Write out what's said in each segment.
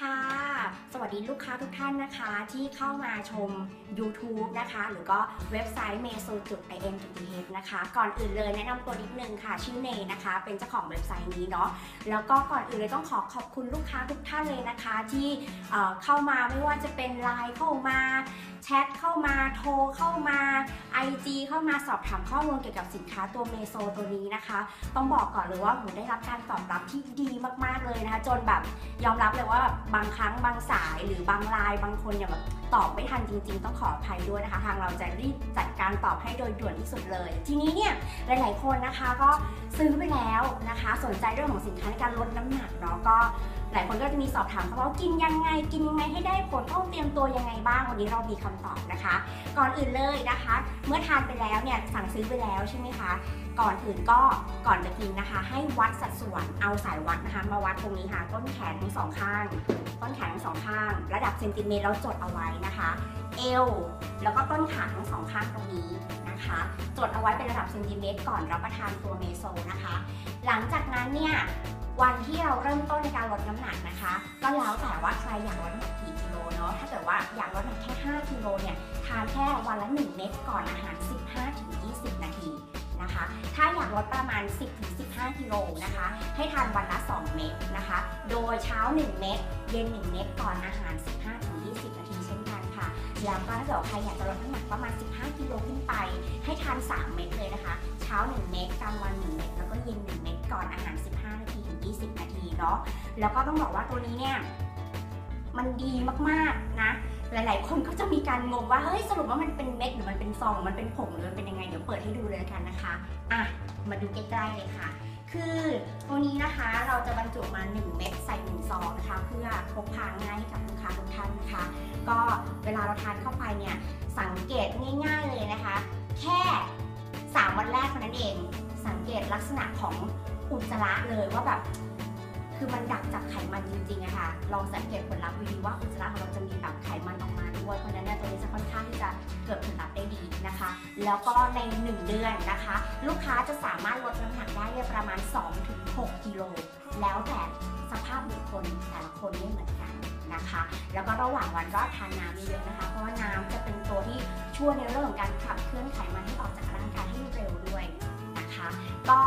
ค่ะ สวัสดีลูกค้าทุกท่านนะคะ ที่เข้ามาชม YouTube นะคะ หรือก็เว็บไซต์ m e s o i n t h นะคะ ก่อนอื่นเลยแนะนำตัวนิดนึงค่ะ ชื่อเนยนะคะ เป็นเจ้าของเว็บไซต์นี้เนาะแล้วก็ก่อนอื่นเลยต้องขอขอบคุณลูกค้าทุกท่านเลยนะคะ ที่เเข้ามาไม่ว่าจะเป็นไลน์เข้ามาแชทเข้ามาโทรเข้ามา IG เข้ามาสอบถามข้อมูลเกี่ยวกับสินค้าตัวเมโซตัวนี้นะคะ ต้องบอกก่อนเลยว่าผมได้รับการตอบรับที่ดีมากๆเลยนะคะ จนแบบยอมรับเลยว่าแบบบางครั้งบางสายหรือบางไลน์บางคนเนี่ยแบบตอบไม่ทันจริง ๆ ต้องขออภัยด้วยนะคะ ทางเราจะรีบจัดการตอบให้โดยด่วนที่สุดเลย ทีนี้เนี่ยหลาย ๆ คนนะคะก็ซื้อไปแล้วนะคะ สนใจเรื่องของสินค้าในการลดน้ำหนักเนาะก็ หลายคนก็จะมีสอบถามเขาว่ากินยังไง กินยังไงให้ได้ผลต้องเตรียมตัวยังไงบ้าง วันนี้เรามีคำตอบนะคะ ก่อนอื่นเลยนะคะ เมื่อทานไปแล้วเนี่ยสั่งซื้อไปแล้วใช่ไหมคะ ก่อนอื่นก็ก่อนจะกินนะคะ ให้วัดสัดส่วนเอาสายวัดนะคะ มาวัดตรงนี้ค่ะ ต้นแขนทั้งสองข้าง ต้นแขนทั้งสองข้าง ระดับเซนติเมตรเราจดเอาไว้นะคะ เอวแล้วก็ต้นขาทั้งสองข้างตรงนี้นะคะจดเอาไว้เป็นระดับเซนติเมตรก่อนรับประทานตัวเมโซนะคะ หลังจากนั้นเนี่ย วันที่เราเริ่มต้นในการลดน้ำหนักนะคะ ก็แล้วแต่ว่าใครอยากลดน้ำหนักกี่กิโลเนาะถ้าเกิดว่าอยากลดน้ำหนักแค่ 5 กิโลเนี่ยทานแค่วันละ 1 เม็ดก่อนอาหาร 15-20 นาทีนะคะ ถ้าอยากลดประมาณ 10-15 กิโลนะคะ ให้ทานวันละ 2 เม็ดนะคะ โดยเช้า 1 เม็ดเย็น 1 เม็ดก่อนอาหาร 15-20 นาทีเช่นกันค่ะ แล้วก็ถ้าเกิดใครอยากจะลดน้ำหนักประมาณ 15 กิโลขึ้นไป ให้ทาน 3 เม็ดเลยนะคะ เช้า 1 เม็ดกลางวัน เนาะแล้วก็ต้องบอกว่าตัวนี้เนี่ยมันดีมากๆนะ หลายๆ คนก็จะมีการงงว่าเฮ้ยสรุปว่ามันเป็นเม็ดหรือมันเป็นซองมันเป็นผงหรือมันเป็นยังไงเดี๋ยวเปิดให้ดูเลยกันนะคะอะมาดูใกล้ๆเลยค่ะ คือตัวนี้นะคะเราจะบรรจุมา 1 เม็ดใส่1ซองนะคะเพื่อพกพาง่ายให้กับลูกค้าทุกท่านนะคะ ก็เวลาเราทานเข้าไปเนี่ยสังเกตง่าย ๆเลยนะคะ แค่ 3 วันแรกเท่านั้นเอง สังเกตลักษณะของอุจจาระเลยว่าแบบ คือมันดักจับไขมันจริงๆอะค่ะ ลองสังเกตผลลัพธ์ดูดีว่าอุจจาระของเราจะมีแบบไขมันออกมาด้วย เพราะฉะนั้นเนี่ยตัวนี้จะค่อนข้างที่จะเกิดผลลัพธ์ได้ดีนะคะ แล้วก็ใน 1 เดือนนะคะ ลูกค้าจะสามารถลดน้ำหนักได้เประมาณ 2-6 กิโล แล้วแต่สภาพบุคคลแต่ละคนไม่เหมือนกันนะคะ แล้วก็ระหว่างวันก็ทานน้ำเยอะๆนะคะ เพราะว่าน้ำจะเป็นตัวที่ช่วยในเรื่องของการขับเคลื่อนไขมันให้ออกจากร่างกายให้เร็วด้วยนะคะ ก็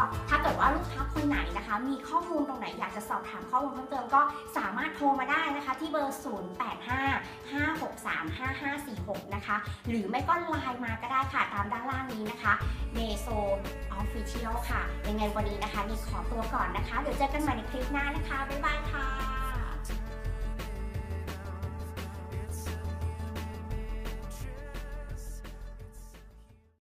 ว่าลูกค้าคนไหนนะคะ มีข้อมูลตรงไหนอยากจะสอบถามข้อมูลเพิ่มเติมก็สามารถโทรมาได้นะคะ ที่เบอร์ 0855635546 นะคะ หรือไม่ก็ไลน์มาก็ได้ค่ะตามด้านล่างนี้นะคะเนโซออฟฟิเชียลค่ะยังไงวันนี้นะคะนี่ขอตัวก่อนนะคะ เดี๋ยวเจอกันใหม่ในคลิปหน้านะคะ บ๊ายบายค่ะ